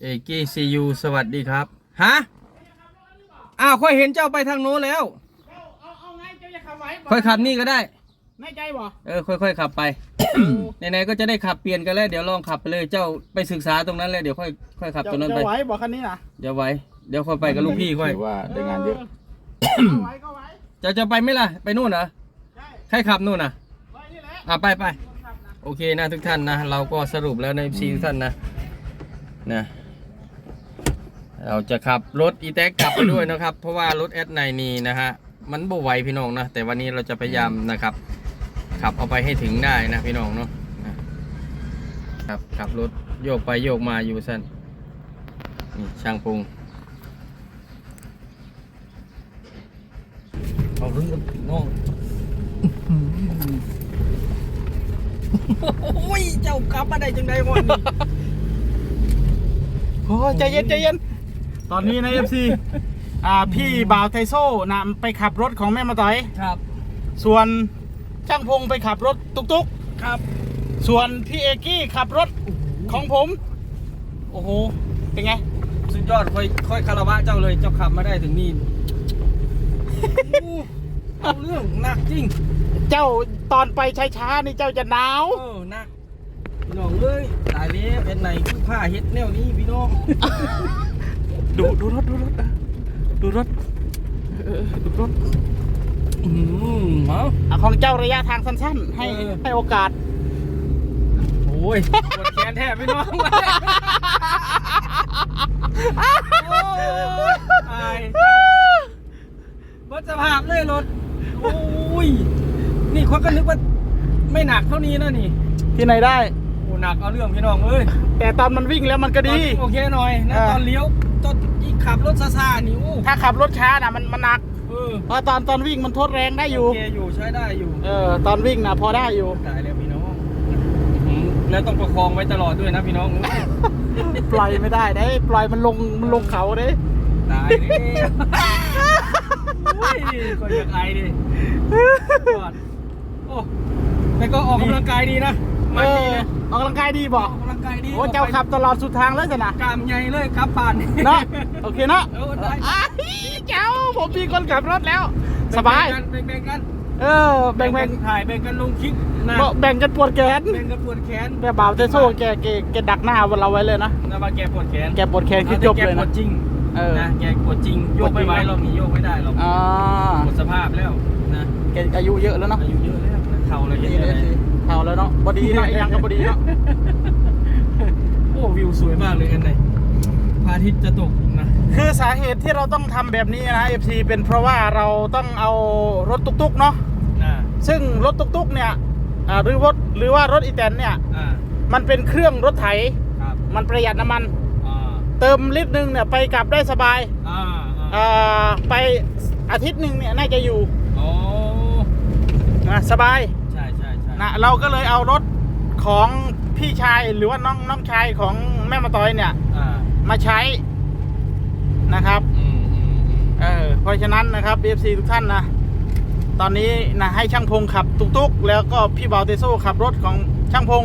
เอกีซียูสวัสดีครับ ฮะ อ้าวค่อยเห็นเจ้าไปทางโน้นแล้ว เอาเอาเอาไงเจ้าจะขับไหวบ่ค่อยขับนี่ก็ได้ แน่ใจบ่เออ ค่อยๆขับไป ไหนๆก็จะได้ขับเปลี่ยนกันแล้ว เดี๋ยวลองขับไปเลย เจ้าไปศึกษาตรงนั้นเลยเดี๋ยวค่อยค่อยขับตรงนั้นไป จะไหวบ่คันนี้นะเดี๋ยวไว้ เดี๋ยวค่อยไปกับลูกพี่ค่อย ถือว่าได้งานเยอะไหวก็ไหวเจะจะไปไหมล่ะ ไปนู่นเหรอ ใช่ใครขับนู่นน่ะ ไหวนี่แหละอะไปไป คนขับนะ โอเคนะทุกท่านนะ เราก็สรุปแล้วในซีทุกท่านนะนะ เราจะขับรถอีแท็กกลับไปด้วยนะครับ เพราะว่ารถแอดไนนี่นะฮะมันบ่ไหวพี่น้องนะแต่วันนี้เราจะพยายามนะครับ ขับเอาไปให้ถึงได้นะพี่น้องเนาะนะครับขับรถโยกไปโยกมาอยู่สั้นนี่ช่างปรุงเอาเรื่องกับน้องโอ้ยเจ้ากลับมาได้จังไดวันนี้โอ้ยใจเย็นใจเย็น ตอนนี้ใน FC อ่าพี่บ่าวไทโซ่นะไปขับรถของแม่มาต่อย ครับ ส่วนช่างพงไปขับรถตุกตุกครับๆส่วนพี่เอกกี้ขับรถของผม โอ้โห เป็นไง สุดยอดค่อยค่อยคาราวะเจ้าเลยเจ้าขับมาได้ถึงนี่อู้เอาเรื่องหนักจริง เจ้าตอนไปช้าๆนี่เจ้าจะหนาวเออหนักพี่น้องเอ้ยตายแล้วเป็นไหนคือผ้าเฮ็ดแนวนี้พี่น้อง ดูดูรถดูรถอะดูรถเออดูรถอืมเอาอะของเจ้าระยะทางสั้นๆ ให้เออให้โอกาส โอ้ยปวดแขนแทบพี่น้องโอ้ยตายเจ้าวัดสภาพเลยรถ โอ้ย นี่คนก็นึกว่า ไม่หนักเท่านี้นะนี่ ที่ไหนได้โอ้หนักเอาเรื่องพี่น้องเอ้ยแต่ตอนมันวิ่งแล้วมันก็ดีตอนนี้โอเคหน่อยนะเออตอนเลี้ยว ตอนที่ขับรถซาๆนี่โอ้ถ้าขับรถช้านะมันมันหนักเออเพราะตอนตอนวิ่งมันทดแรงได้อยู่โอเคอยู่ใช้ได้อยู่เออตอนวิ่งนะพอได้อยู่ตายแล้วพี่น้องอืมแล้วต้องประคองไว้ตลอดด้วยนะพี่น้องปล่อยไม่ได้ได้ ปล่อยมันลงมันลงเขาเด้ตายแล้วโอ้ยคนอยากไอดิยอดโอ้แต่ก็ออกกำลังกายดีนะเอมันดีอเลยออกกำลังกายดีบอก ออกกำ ลังกายดีโอ้เจ้าขับตลอดสุดทางเลยสินะกล้ามใหญ่เลยครับผ่านเนาะโอเคเนาะเออได้อ้ายเจ้าผมมีคนขับรถแล้ว สบาย แบ่งกันแบ่งกันเออแบ่งแบ่งถ่ายแบ่งกันลงคลิปนะแบ่งกันปวดแขนแบ่งกันปวดแขนแต่บ่าวเทโซ่แกแกแกดักหน้าเราไว้เลยนะนะว่าแกปวดแขนแกปวดแขนคือจบเลยแกปวนะดจริงเออนะแกปวดจริงโยกไม่ไหวเราหนีโยกไม่ได้เราอ่าหมดสภาพแล้วนะแกอายุเยอะแล้วเนาะอายุเยอะแล้วนะเข่าเราเห็นนี่อะไรเลยสิเท่าแล้วเนาะบอดีเนาะยังกับบอดีเนาะโอ้วิวสวย มากเลยกันไหนพระอาทิตย์จะตกนะ คือสาเหตุที่เราต้องทำแบบนี้นะ FC เป็นเพราะว่าเราต้องเอารถตุกๆเนาะอ่า ซึ่งรถตุกๆเนี่ยอ่าหรือรถหรือว่ารถอีแตนเนี่ย อ่า มันเป็นเครื่องรถไถ ครับ มันประหยัดน้ำมัน อ่า เติมลิตรหนึ่งเนี่ยไปกลับได้สบายอ่าอ่าอ่าไปอาทิตย์หนึ่งเนี่ยน่าจะอยู่โอ้นะสบายใช่ใช่ใช่นะเราก็เลยเอารถของ พี่ชายหรือว่าน้องน้องชายของแม่มาตอยเนี่ย อ่ามาใช้นะครับ อืมอืมอืมเออเพราะฉะนั้นนะครับ BFC ทุกท่านนะ ตอนนี้นะให้ช่างพงขับตุกๆ แล้วก็พี่เบาเตโซขับรถของช่างพง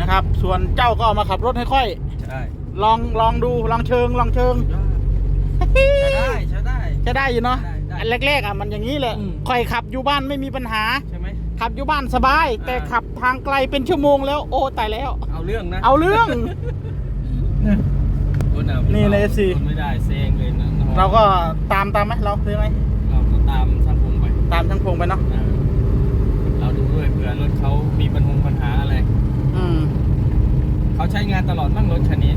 นะครับ ส่วนเจ้าก็เอามาขับรถให้ค่อย ใช่ลองลองดูลองเชิงลองเชิงยอดใช้ได้ใช้ได้ จะได้อยู่เนาะได้ได้อันแรกๆอะมันอย่างนี้แหละอืม ค่อยขับอยู่บ้านไม่มีปัญหา ใช่ไหม ขับอยู่บ้านสบาย แต่อ่าขับทางไกลเป็นชั่วโมงแล้วโอ้ตายแล้ว เอาเรื่องนะเอาเรื่องโอ้หาวพี่นี่ในบา FC ทนไม่ได้เซงเลยนะน้องเราก็ตามตามไหมเราคือไหมเราก็ตามช่างพงไปตามช่างพงไปเนาะอ่าเราดูด้วยเผื่อรถเขามีปัญหาปัญหาอะไรอืมเขาใช้งานตลอดบ้างรถคันนี้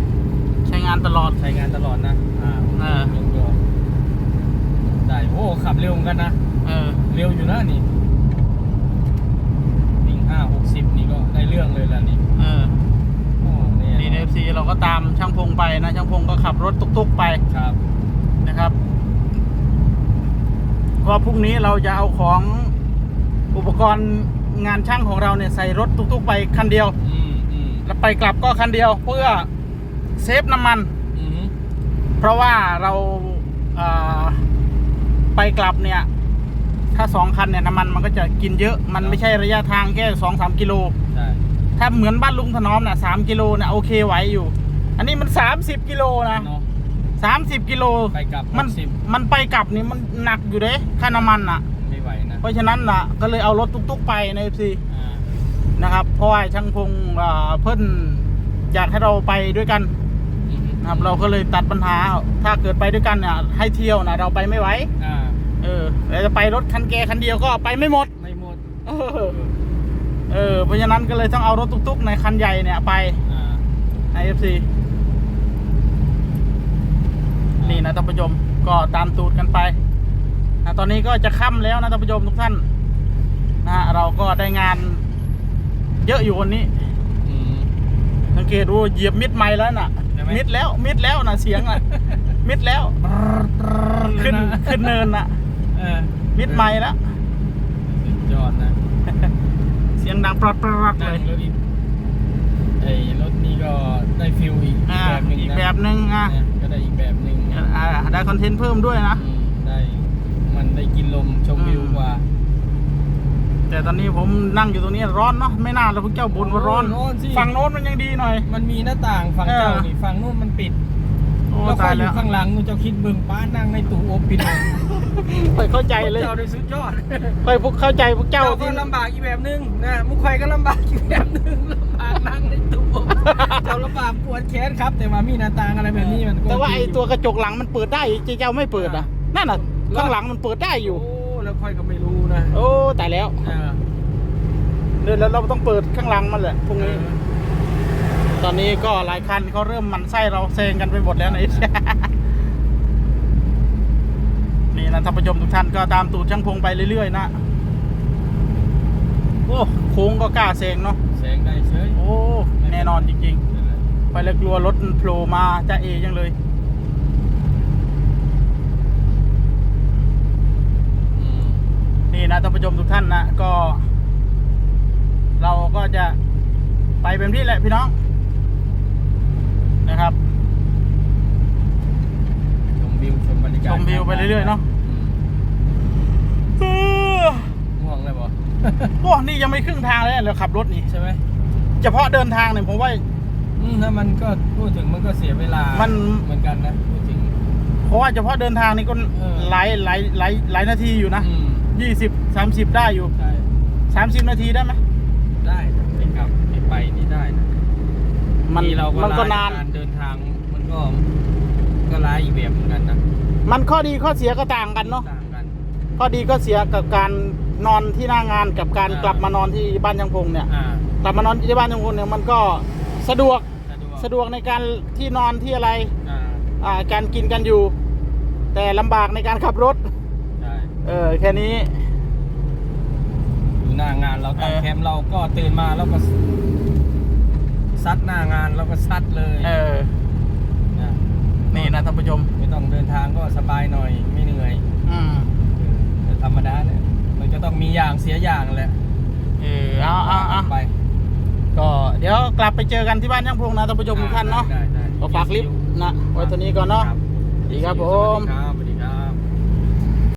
ใช้งานตลอด ใช้งานตลอดนะอ่าเออลงตัวได้โอ้ขับเร็วเหมือนกันนะเออเร็วอยู่นะนี่วิ่งห้าหกสิบนี่ก็ได้เรื่องเลยล่ะนี่ เออ โอ้เนี่ย ดีเอฟซีเราก็ ตามช่างพงไปนะ ช่างพงก็ขับรถตุกๆไปครับนะครับว่าพรุ่งนี้เราจะเอาของอุปกรณ์งานช่างของเราเนี่ยใส่รถตุกๆไปคันเดียวอืมอืมแล้วไปกลับก็คันเดียวเพื่อเซฟน้ำมัน อืมเพราะว่าเราเอ่อไปกลับเนี่ย ถ้าสองคันเนี่ยน้ำมันมันก็จะกินเยอะมันไม่ใช่ระยะทางแค่สองสามกิโล ใช่ถ้าเหมือนบ้านลุงถนอมน่ะสามกิโลน่ะโอเคไหวอยู่ อันนี้มันสามสิบกิโลนะเนาะ สามสิบกิโลไปกลับมันสิบมันไปกลับนี่มันหนักอยู่เด้ค่าน้ำมันอะ ไม่ไหวนะเพราะฉะนั้นน่ะ ก็เลยเอารถตุ๊กๆไปในเอฟซีอ่านะครับ เพราะว่าช่างพงอ่าเพิ่นอยากให้เราไปด้วยกันอืมนะครับ เราก็เลยตัดปัญหา ถ้าเกิดไปด้วยกันเนี่ยให้เที่ยวนะเราไปไม่ไหว อ่าเออแล้วจะไปรถคันแกคันเดียวก็ไปไม่หมด ไม่หมดเออ เออ เพราะฉะนั้นก็เลยต้องเอารถตุ๊กๆในคันใหญ่เนี่ยไป อ่าในเอฟซี นี่นะท่านผู้ชมก็ตามตูดกันไปนะตอนนี้ก็จะค่ำแล้วนะท่านผู้ชมทุกท่านนะฮะเราก็ได้งาน เยอะอยู่วันนี้อืมสังเกตดูเหยียบมิดไม้แล้วน่ะใช่ไหมมิดแล้วมิดแล้วนะเสียงน่ะ มิดแล้วขึ้นขึ้นเนินน่ะเออมิดไม้แล้วสุดยอดนะเสียงดังปรอดปรอดเลนั่งยรถอีกไอ้รถนี้ก็ได้ฟิลอีกอ่าแบบหนึ่งอีกนะแบบหนึ่งอะเนี่ยก็ ได้อีกแบบหนึ่งอ่าได้คอนเทนต์เพิ่มด้วยนะ อืมได้มันได้กินลมชมวิวกว่าแต่ตอนนี้ผมนั่งอยู่ตรงนี้ร้อนเนาะไม่น่าแล้วพวกเจ้าบ่นว่าร้อน ร้อนสิฝั่งโน้นมันยังดีหน่อย มันมีหน้าต่างฝั่งเออเจ้านี่ฝั่งนู้นมันปิดโอ้แล้วใครตายอแล้ยู่วข้างหลังนูเจ้าคิดเบิ่งป้านั่งในตู้อบปิดเลยไปเข้าใจเลยเจ้าได้สุดยอดไปพวกเข้าใจพวกเจ้าเจ้าก็ที่ลำบากอีกแบบนึงนะมุกไข่ก็ลำบากอีกแบบนึงลำบากนั่งในตู้อบเจ้าลำบาก ปวดแขนครับ แต่ว่ามีหน้าต่างอะไรแบบนี้มันก็แต่ว่าไอ้ดียู่ตัวกระจกหลังมันเปิดได้เจ๊เจ้าไม่เปิดอะนั่นน่ะข้างหลังมันเปิดได้อยู่ โอ้แล้วค่อยก็ไม่รู้นะโอ้ตายแล้วเออเดี๋ยวเราต้องเปิดข้างหลังมันแหละพรุ่งนี้ ตอนนี้ก็หลายคันเขาเริ่มหมันไส้เราเซงกันไปหมดแล้วนะนี่นะท่านผู้ชมทุกท่านก็ตามตูดช่างพงไปเรื่อยๆนะโอ้โค้งก็กล้าเซงเนาะแสงได้เฉยโอ้แน่นอนจริงๆ ไปเลยกลัวรถมันโผล่มาจะเอยังเลยอืมนี่นะท่านผู้ชมทุกท่านนะก็ เราก็จะไปเป็นที่แหละพี่น้อง นะครับชมวิวชมบรรยากาศชมวิวไปเรื่อยๆเนาะอืมง่วงเลยบ่โอ้นี่ยังไม่ครึ่งทางเลยเราขับรถนี่ใช่ไหมเฉพาะเดินทางเนี่ยผมว่า อืมถ้ามันก็พูดถึงมันก็เสียเวลามัมัน เหมือนกันนะพูดถึง เพราะว่าเฉพาะเดินทางนี่ก็เออ หลายหลายหลายหลายนาทีอยู่นะอืมยี่สิบสามสิบได้อยู่ใช่สามสิบนาทีได้ไหมได้ไปกลับไปไปนี่ได้นะมันทีเราก็มันก็ล้นานการเดินทางมันก็ก็ล้าอีกแบบเหมือนกันนะมันข้อดีข้อเสียก็ต่างกันเนาะต่างกัน ข้อดีก็เสียกับการนอนที่หน้างานกับการอ่ากกลับมานอนที่บ้านช่างพงเนี่ย อ่ากลับมานอนที่บ้านช่างพงเนี่ยมันก็ สะดวกสะดวกสะดวกในการที่นอนที่อะไรอ่าอ่าการกินกันอยู่ แต่ลำบากในการขับรถใช่เออแค่นี้อยู่หน้างานเราตั้งเออแคมป์เราก็ตื่นมาแล้วก็ซัดหน้างานเราก็ซัดเลยเออนะนี่นะท่านผู้ชมไม่ต้องเดินทางก็สบายหน่อยไม่เหนื่อยอืมเออแต่ธรรมดาเนี่ยมันก็ต้องมีอย่างเสียอย่างแหละเออเอาเอาเอาไป ก็เดี๋ยวกลับไปเจอกันที่บ้านช่างพงนะท่านผู้ชมทุกท่านเนาะได้ได้ได้ก็ฝากคลิปนะไว้เท่านี้ก่อนเนาะ ครับ ดีครับผม สวัสดีครับ